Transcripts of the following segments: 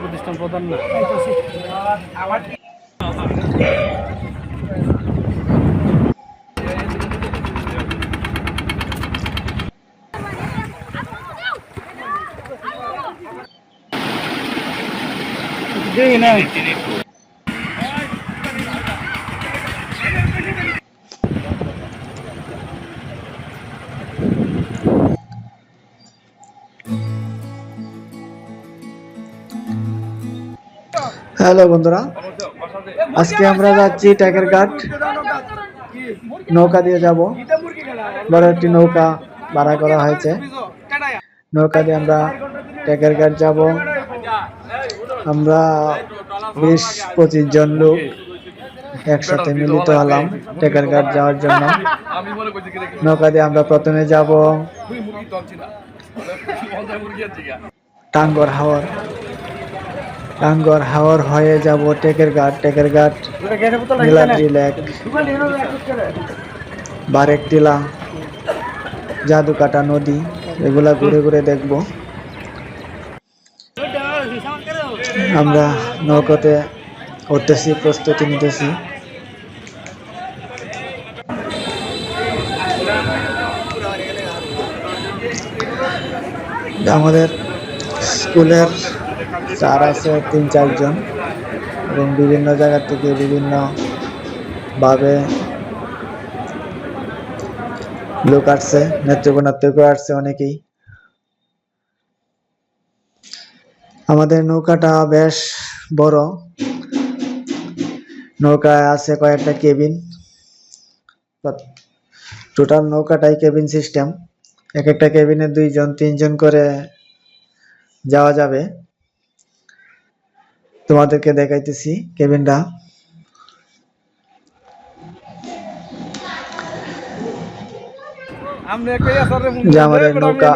প্রতিষ্ঠান প্রধান না দেখি না। হ্যালো বন্ধুরা, আজকে আমরা যাচ্ছি ট্যাকের ঘাট। নৌকা দিয়ে যাব। বড় একটি নৌকা ভাড়া করা হয়েছে। নৌকা দিয়ে আমরা ট্যাকের ঘাট যাব। আমরা বিশ পঁচিশ জন লোক একসাথে মিলিত হলাম ট্যাকের ঘাট যাওয়ার জন্য। নৌকা দিয়ে আমরা প্রথমে যাব। টাঙ্গর হাওর। টাঙ্গর হাওর হয়ে যাব, টেকের ঘাট টেকের ঘাট নীলাদ্রি লেক বারেক টিলা, জাদুকাটা নদী, এগুলা ঘুরে ঘুরে দেখব। আমরা নৌকাতে উঠতেছি, প্রস্তুতি নিতেছি। আমাদের স্কুলের স্যার আছে তিন, চারজন এবং বিভিন্ন জায়গা থেকে বিভিন্ন ভাবে লোক আসছে নেত্রকোনা আসছে অনেকেই। আমাদের নৌকাটা বেশ বড়। নৌকায় আছে কয়েকটা কেবিন। টোটাল নৌকাটাই কেবিন সিস্টেম। এক একটা কেবিনে দুইজন, তিনজন করে যাওয়া যাবে। তোমাদেরকে দেখাইতেছি কেবিনটা। আমাদের নৌকা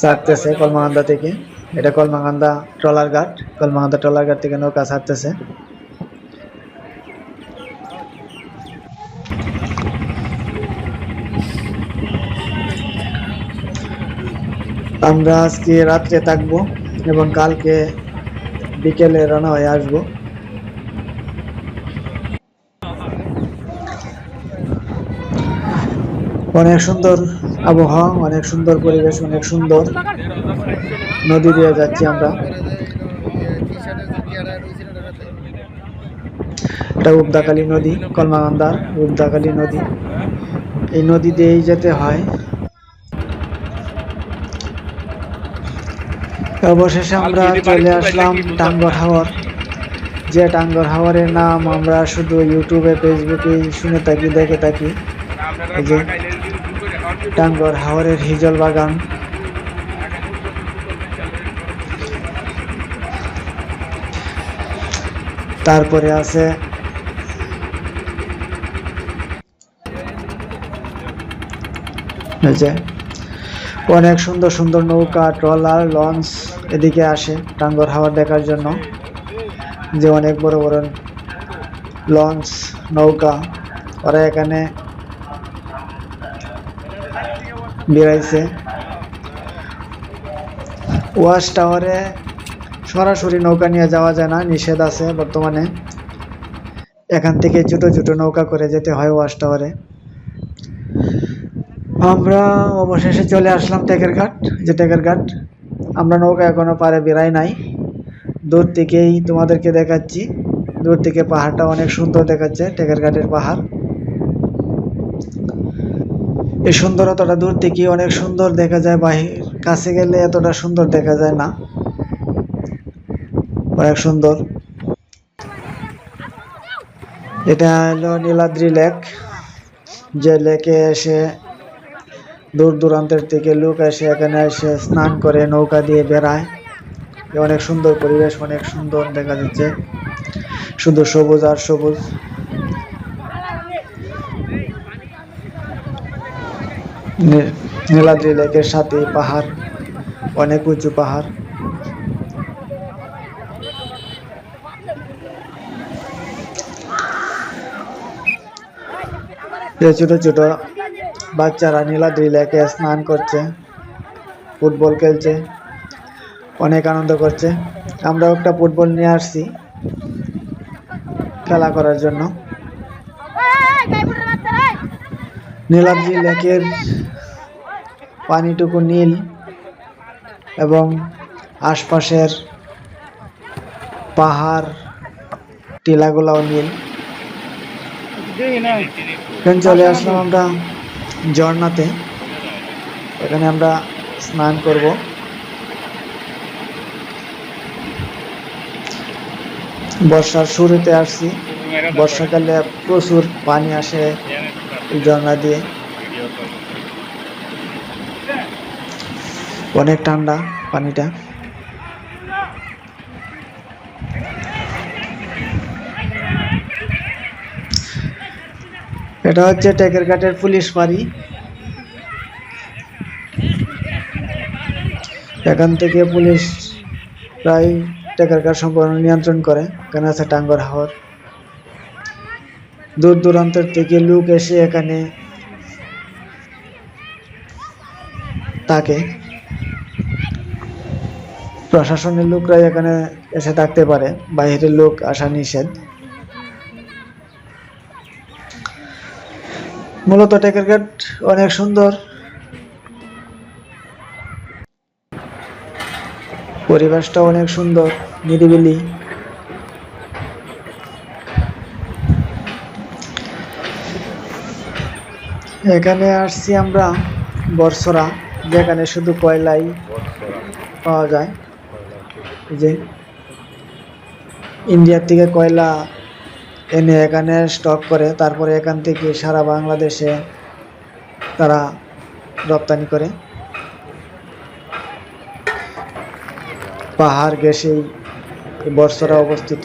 ছাড়তেছে কলমাকান্দা থেকে। এটা কলমাকান্দা ট্রলার ঘাট। কলমাকান্দা ট্রলার ঘাট থেকে নৌকা ছাড়তেছে। আমরা আজকে রাত্রে থাকব এবং কালকে বিকেলে রানা হয়ে আসব। অনেক সুন্দর আবহাওয়া, অনেক সুন্দর পরিবেশ, অনেক সুন্দর নদী দিয়ে যাচ্ছি আমরা। এটা উবদাকালী নদী কলমাকান্দার উবদাকালী নদী। এই নদী দিয়েই যেতে হয়। অবশেষে আমরা চলে আসলাম টাঙ্গর হাওর। যে টাঙ্গর হাওয়ারের নাম আমরা শুধু ইউটিউবে ফেসবুকে শুনে থাকি দেখে থাকি। যে টাঙ্গর হাওরের হিজল বাগান। তারপরে আছে যে অনেক সুন্দর সুন্দর নৌকা, ট্রলার, লঞ্চ এদিকে আসে টাঙ্গর হাওয়ার দেখার জন্য। যে অনেক বড় বড় লঞ্চ, নৌকা, ওরা এখানে বেড়াইছে। ওয়াশ টাওয়ারে সরাসরি নৌকা নিয়ে যাওয়া যায় না, নিষেধ আছে বর্তমানে। এখান থেকে ছোট ছোট নৌকা করে যেতে হয় ওয়াশ টাওয়ারে। আমরা অবশেষে চলে আসলাম টেকের ঘাট যে টেকের ঘাট। আমরা নৌকা এখনও পারে বেড়াই নাই। দূর থেকেই তোমাদেরকে দেখাচ্ছি। দূর থেকে পাহাড়টা অনেক সুন্দর দেখাচ্ছে, টেকের ঘাটের পাহাড়। এই সুন্দরতাটা দূর থেকে অনেক সুন্দর দেখা যায়, বাহির, কাছে গেলে এতটা সুন্দর দেখা যায় না। অনেক সুন্দর। এটা হলো নীলাদ্রি লেক। যে লেকে এসে দূর দূরান্তের থেকে লোক এসে এখানে এসে স্নান করে, নৌকা দিয়ে বেড়ায়। অনেক সুন্দর পরিবেশ, অনেক সুন্দর দেখা যাচ্ছে। শুধু সবুজ আর সবুজ। নীলাদ্রি লেকের সাথে পাহাড়, অনেক উঁচু পাহাড়। ছোট ছোট বাচ্চারা নীলাদ্রি লেকে স্নান করছে ফুটবল খেলছে অনেক আনন্দ করছে। আমরাও একটা ফুটবল নিয়ে আসছি খেলা করার জন্য। নীলাদ্রি লেকের পানিটুকু নীল এবং আশপাশের পাহাড় টিলাগুলাও নীল। চলে আসলাম আমরা ঝর্ণাতে। এখানে আমরা স্নান করব। বর্ষার শুরুতে আসছি। বর্ষাকালে প্রচুর পানি আসে ঝর্ণা দিয়ে। অনেক ঠান্ডা পানিটা। এটা হচ্ছে টেকের ঘাটের পুলিশ বাড়ি এখান থেকে পুলিশ প্রায় টেকের ঘাট সম্পূর্ণ নিয়ন্ত্রণ করে। এখানে আছে টাঙ্গর হাওর। দূর দূরান্তর থেকে লোক এসে এখানে থাকে। প্রশাসনের লোকরা এখানে এসে থাকতে পারে। বাইরের লোক আসা নিষেধ। মূলত টেকের ঘাট অনেক সুন্দর। পরিবেশটা অনেক সুন্দর, নিরিবিলি। এখানে আসছি আমরা বর্ষরা যেখানে শুধু কয়লাই পাওয়া যায়। যে, ইন্ডিয়ার থেকে কয়লা এনে এখানে স্টক করে, তারপরে এখান থেকে সারা বাংলাদেশে তারা রপ্তানি করে। পাহাড় এই বর্ষরা অবস্থিত।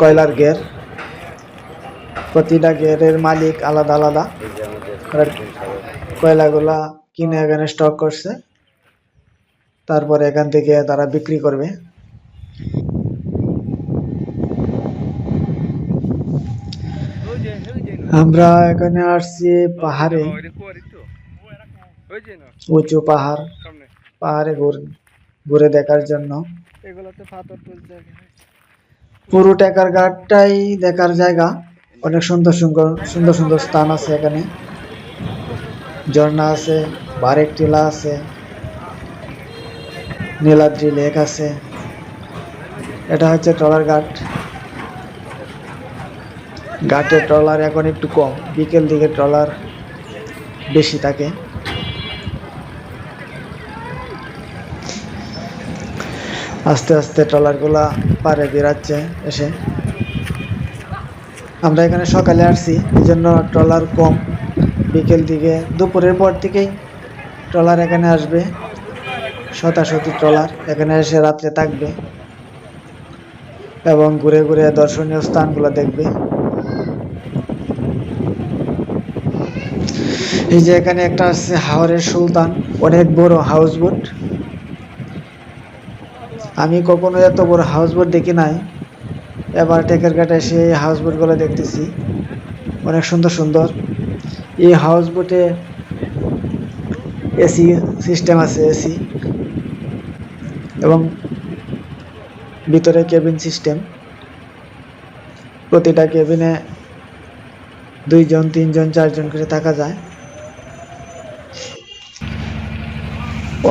কয়লার গের প্রতিটা গেরের মালিক আলাদা আলাদা। কয়লাগুলা কিনে এখানে স্টক করছে। তারপরে এখান থেকে তারা বিক্রি করবে। আমরা এখানে আসছি পাহাড়ে। উঁচু পাহাড়, পাহাড়ে ঘুর- দেখার জন্য। পুরো টেকার ঘাটটাই দেখার জায়গা। অনেক সুন্দর সুন্দর সুন্দর সুন্দর স্থান আছে এখানে। ঝর্ণা আছে, বারেক টিলা আছে। নীলাদ্রি লেক আছে। এটা হচ্ছে ট্রলার ঘাট। ঘাটে ট্রলার এখন একটু কম, বিকেল দিকে ট্রলার বেশি থাকে। আস্তে আস্তে ট্রলারগুলা পারে বেরাচ্ছে এসে। আমরা এখানে সকালে আসছি এই জন্য ট্রলার কম। বিকেল দিকে, দুপুরের পর থেকেই ট্রলার এখানে আসবে। শতাশতি ট্রলার এখানে এসে রাত্রে থাকবে এবং ঘুরে ঘুরে দর্শনীয় স্থানগুলো দেখবে। এই যে এখানে একটা আছে হাওরের সুলতান, অনেক বড় হাউস বোট আমি কখনো এত বড় হাউস বোট দেখি নাই। এবার টেকের ঘাটে সেই হাউস বোটগুলো দেখতেছি। অনেক সুন্দর সুন্দর। এই হাউস বোটে এসি সিস্টেম আছে এসি এবং ভিতরে কেবিন সিস্টেম প্রতিটা কেবিনে দুইজন, তিনজন, চারজন করে থাকা যায়।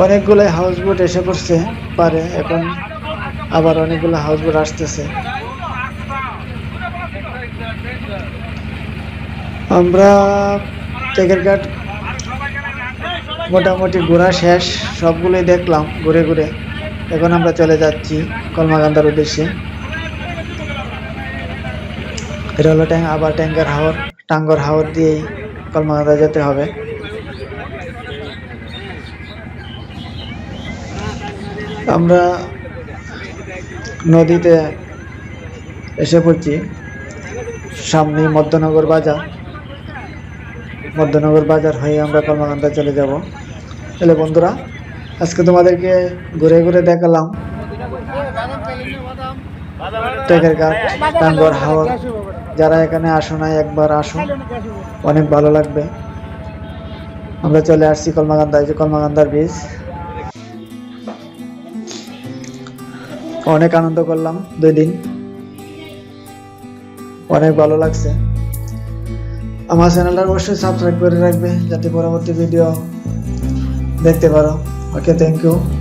অনেকগুলো হাউস বোট এসে পড়ছে, পারে। এখন আবার অনেকগুলো হাউস বোট আসতেছে। আমরা টেকের মোটামুটি ঘোরা শেষ, সবগুলোই দেখলাম ঘুরে ঘুরে। এখন আমরা চলে যাচ্ছি কলমাকান্দার উদ্দেশ্যে। এটা হলো ট্যাং, আবার ট্যাঙ্কার হাওর, টাঙ্গর হাওর দিয়েই কলমাকান্দা যেতে হবে। আমরা নদীতে এসে পড়ছি। সামনে মধ্যনগর বাজার। মধ্যনগর বাজার হয়ে আমরা কর্মকান্তা চলে যাব। তাহলে বন্ধুরা আজকে তোমাদেরকে ঘুরে ঘুরে দেখালাম। যারা এখানে আসো নাই, একবার আসুন অনেক ভালো লাগবে। আমরা চলে আসছি কলমাকান্দা এই যে কলমাকান্দার বীজ অনেক আনন্দ করলাম দুই দিন। অনেক ভালো লাগছে। আমার চ্যানেলটা অবশ্যই সাবস্ক্রাইব করে রাখবে, যাতে পরবর্তী ভিডিও দেখতে পারো। Okay, thank you.